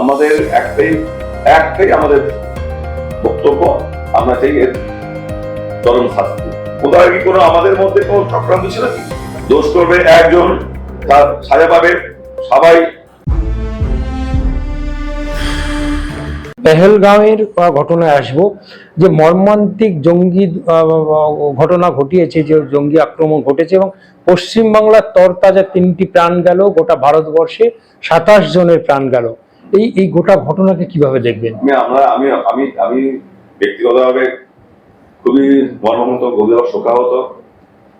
আমাদের একটাই একটাই আমাদের বক্তব্য, আমরা চাই এর চরম শাস্তি। কোথাও কি কোনো আমাদের মধ্যে কোনো চক্রান্ত ছিল কি? দোষ করবে একজন, তার সাজা পাবে সবাই। পেহেলগাঁওয়ের ঘটনায় আসব, যে মর্মান্তিক জঙ্গি ঘটনা ঘটিয়েছে, যে জঙ্গি আক্রমণ ঘটেছে এবং পশ্চিমবাংলার তরতাজা তিনটি প্রাণ গেল, গোটা ভারতবর্ষে সাতাশ জনের প্রাণ গেল। এই এই গোটা ঘটনাকে কীভাবে দেখবেন? আমরা, আমি আমি আমি ব্যক্তিগতভাবে খুবই মর্মাহত, গভীর শোকাহত।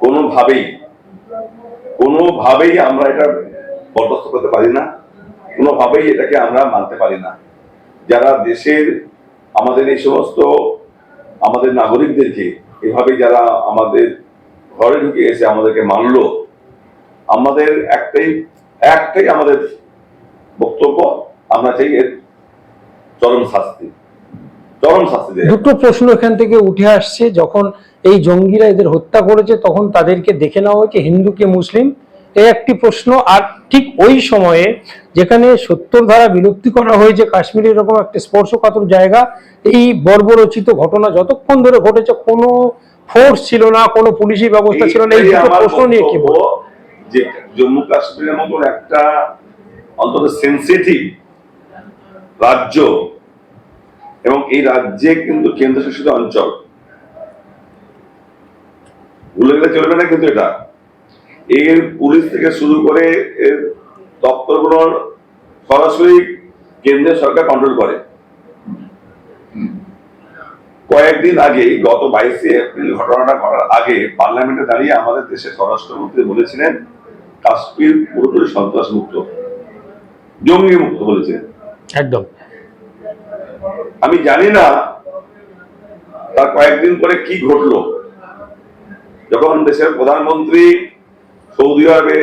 কোনোভাবেই কোনোভাবেই আমরা এটা বরদাস্ত করতে পারি না। কোনোভাবেই এটাকে আমরা মানতে পারি না। যারা দেশের, আমাদের এই সমস্ত, আমাদের নাগরিকদেরকে এভাবে যারা আমাদের ঘরে ঢুকে এসে আমাদেরকে মানল আমাদের একটাই একটাই আমাদের বক্তব্য আমরা চাই এর চরম শাস্তি চরম শাস্তি দুটো প্রশ্ন এখান থেকে উঠে আসছে যখন এই জঙ্গিরা এদের হত্যা করেছে তখন তাদেরকে দেখে নেওয়া হয়েছে হিন্দু কে মুসলিম? এই একটি প্রশ্ন আর ঠিক ওই সময়ে যেখানে সত্তর ধারা বিলুপ্তি করা হয়েছে কাশ্মীর এরকম একটা স্পর্শকাতর জায়গা এই বর্বরচিত ঘটনা যতক্ষণ ধরে ঘটেছে কোনো ফোর্স ছিল না কোনো পুলিশি ব্যবস্থা ছিল না এই দুটো প্রশ্ন নিয়ে কি বলব? যে জম্মু কাশ্মীরের মতন একটা অন্তত সেন্সিটিভ রাজ্য এবং এই রাজ্যে কিন্তু কেন্দ্রশাসিত অঞ্চল। ভুলে গেলে চলবে না কিন্তু এটা। এর পুলিশ থেকে শুরু করে এর দপ্তরগুলোর সরাসরি কেন্দ্রীয় সরকার কন্ট্রোল করে। কয়েকদিন আগে গত বাইশে এপ্রিল ঘটনাটা ঘটার আগে পার্লামেন্টে দাঁড়িয়ে আমাদের দেশের স্বরাষ্ট্রমন্ত্রী বলেছিলেন, কাশ্মীর পুরোপুরি সন্ত্রাস মুক্ত জঙ্গি মুক্ত বলেছিলেন। একদম। আমি জানি না তার কয়েকদিন পরে কি ঘটলো। যখন দেশের প্রধানমন্ত্রী সৌদি আরবে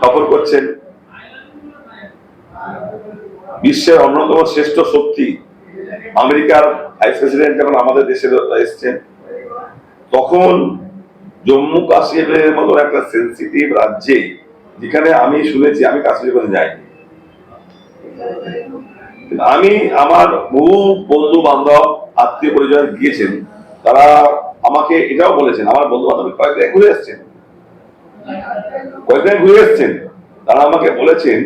সফর করছেন, বিশ্বের অন্যতম শ্রেষ্ঠ শক্তি আমেরিকার ভাইস প্রেসিডেন্ট যখন আমাদের দেশে এসছেন, তখন জম্মু কাশ্মীরের মতো একটা সেন্সিটিভ রাজ্যে যেখানে আমি শুনেছি, আমি কাশ্মীর যাইনি। আমি আমার বহু বন্ধু বান্ধব আত্মীয় পরিজন গিয়েছেন। তারা আমাকে এটাও বলেছেন, আমার বন্ধু বান্ধব কয়েকদিন ঘুরে এসছেন। কয়েকদিন ঘুরে এসছেন। তারা আমাকে বলেছেন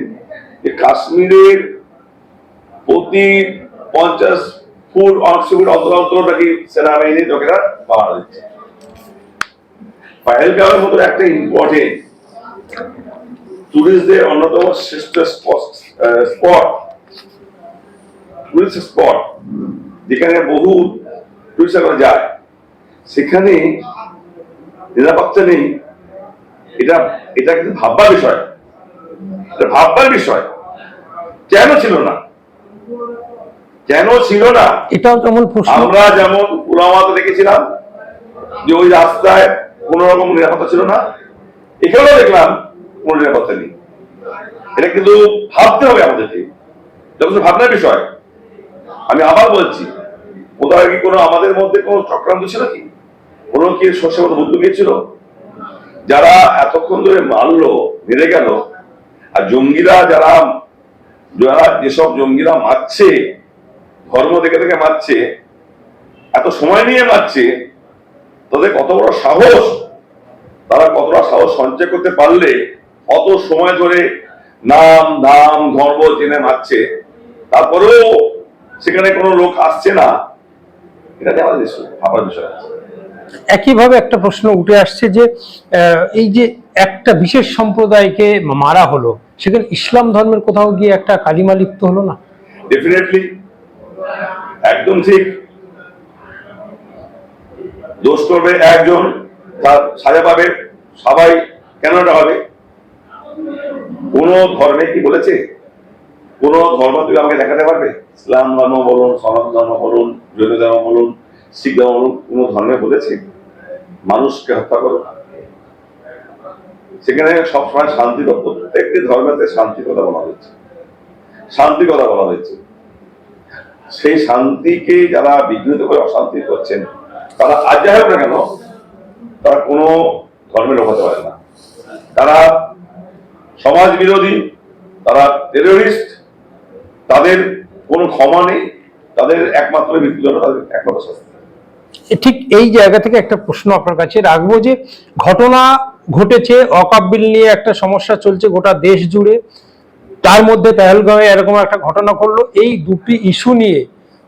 যে কাশ্মীরের প্রতি পঞ্চাশ ফুট একশো ফুট অন্তর অন্তর নাকি সেনাবাহিনীর লোকেরা পাহারা দিচ্ছে। পাহেলগাঁওয়ের মতো একটা ইম্পর্টেন্ট টুরিস্টদের অন্যতম শ্রেষ্ঠ স্পট টুরিস্ট স্পট যেখানে বহু টুরিস্টরা যায়। সেখানে নিরাপত্তা নেই। এটা এটা কিন্তু ভাববার বিষয়। এটা ভাববার বিষয়। কেন ছিল না? কেন ছিল না? এটাও যেমন আমরা যেমন পুরামাতে দেখেছিলাম যে ওই রাস্তায় কোন রকম নিরাপত্তা ছিল না। এখানেও দেখলাম কোন নিরাপত্তা নেই। এটা কিন্তু ভাবতে হবে আমাদেরকে। যখন ভাবনার বিষয়, আমি আবার বলছি, কোথাও কি কোনো আমাদের মধ্যে কোনো চক্রান্ত ছিল কি? কোনো কি শস্য বুদ্ধ গিয়েছিল যারা এতক্ষণ ধরে মারলো, মেরে গেল, আর জঙ্গিরা যারা যারা যেসব জঙ্গিরা মারছে, ধর্ম দেখে দেখে মারছে, এত সময় নিয়ে মারছে, তাদের কত বড় সাহস? তারা কতটা সাহস সঞ্চয় করতে পারলে অত সময় ধরে নাম দাম ধর্ম জেনে মারছে তারপরেও সেখানে কোনো লোক আসছে না। এটা আমাদের ভাবার বিষয়। আছে একইভাবে একটা প্রশ্ন উঠে আসছে যে এই যে একটা বিশেষ সম্প্রদায়কে মারা হলো সেখানে ইসলাম ধর্মের কোথাও গিয়ে একটা কালিমা লিপ্ত হলো না? ডেফিনেটলি একদম ঠিক। দোষ করবে একজন তার সাজা পাবে সবাই কেন এটা হবে? কোন ধর্মে কি বলেছে? কোন ধর্ম তুমি আমাকে দেখাতে পারবে? ইসলাম ধর্ম বলুন, সনাতন ধর্ম বলুন, জৈন ধর্ম বলুন, শিখ ধর্ম বলুন, কোন ধর্মে বলেছে? মানুষকে হত্যা করো। সেখানে সবসময় শান্তি তত্ত্ব প্রত্যেকটি ধর্মেতে শান্তির কথা বলা হয়েছে। শান্তি কথা বলা হয়েছে। সেই শান্তিকে যারা বিঘ্নিত করে অশান্তি করছেন, তারা আজ যাই হোক না কেন? তারা কোনো ধর্মের লোক হতে পারে না। তারা সমাজ বিরোধী, তারা টেরোরিস্ট তাদের কোনো ক্ষমা নেই, তাদের একমাত্র মৃত্যুর জন্য তাদের একমাত্র শাস্তি। ঠিক এই জায়গা থেকে একটা প্রশ্ন আপনার কাছে রাখব যে, ঘটনা ঘটেছে অকাপ নিয়ে একটা সমস্যা চলছে গোটা দেশ জুড়ে। তার মধ্যে পেহেলগাঁওয়ে এরকম একটা ঘটনা ঘটলো। এই দুটি ইস্যু নিয়ে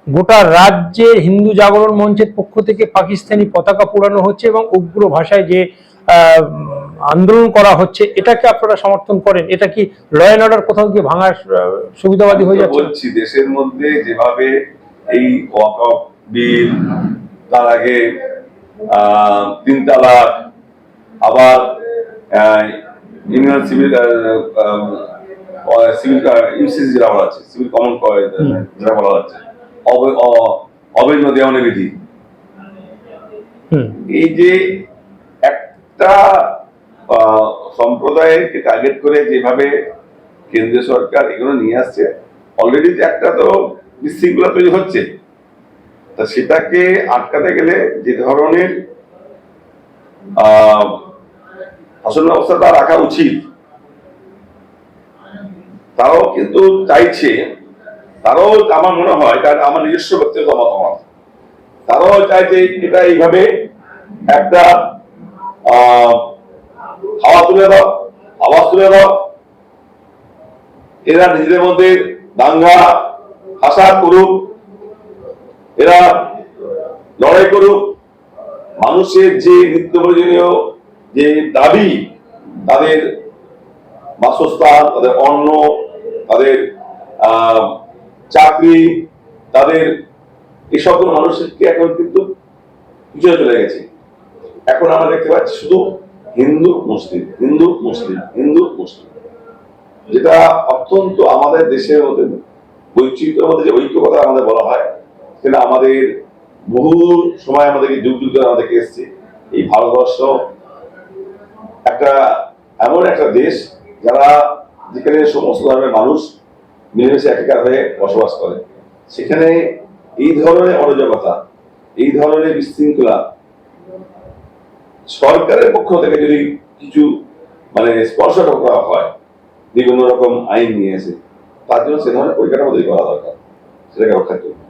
গোটা রাজ্যে হিন্দু জাগরণ মঞ্চের পক্ষ থেকে পাকিস্তানি পতাকা পোড়ানো হচ্ছে এবং উগ্র ভাষায় যে আন্দোলন করা হচ্ছে এটাকে আপনারা সমর্থন করেন? এটা কি ল অ্যান্ড অর্ডার কোথাও গিয়ে ভাঙার সুবিধাবাদী হয়ে যাচ্ছে? বলছি দেশের মধ্যে যেভাবে এই ওয়াকফ বিল তার আগে তিন তালাক আবার ইউনিয়ন সিভিল সিভিল ইউসিসি যেটা বলা আছে সিভিল কমন যেটা বলা অ- অবৈধ দেওয়ানি বিধি। এই যে একটা সম্প্রদায়কে টার্গেট করে যেভাবে কেন্দ্রীয় সরকার এগুলো নিয়ে আসছে অলরেডি একটা তো বিশৃঙ্খলা তৈরি হচ্ছে। তা সেটাকে আটকাতে গেলে যে ধরনের শাসন ব্যবস্থাটা রাখা উচিত। তারাও কিন্তু চাইছে, তারাও আমার মনে হয় এটা আমার নিজস্ব ব্যক্তিগত মতামত, তারাও চাইছে এটা এইভাবে একটা হাওয়া তুলে দাও আওয়াজ তুলে দাও। এরা নিজেদের মধ্যে দাঙ্গা হাসা করুক, এরা লড়াই করুক। মানুষের যে নিত্য প্রয়োজনীয় যে দাবি, তাদের বাসস্থান, তাদের অন্ন, তাদের চাকরি, তাদের এসব মানুষকে এখন কিন্তু পিছনে চলে গেছে। এখন আমরা দেখতে পাচ্ছি শুধু হিন্দু মুসলিম হিন্দু মুসলিম হিন্দু মুসলিম। যেটা অত্যন্ত আমাদের দেশের মধ্যে বৈচিত্র্যের মধ্যে যে ঐক্য কথা আমাদের বলা হয়, সেটা আমাদের বহু সময় আমাদেরকে যুগ যুগ ধরে আমাদেরকে এসছে। এই ভারতবর্ষ একটা এমন একটা দেশ যারা যেখানে সমস্ত ধর্মের মানুষ মিলেমিশে একাকার হয়ে বসবাস করে। সেখানে এই ধরনের অরাজকতা, এই ধরনের বিশৃঙ্খলা সরকারের পক্ষ থেকে যদি কিছু মানে স্পর্শ করা হয় বিভিন্ন রকম আইন নিয়ে এসে, তার জন্য সে ধরনের পরিকাঠামো তৈরি করা দরকার, সেটাকে রক্ষার জন্য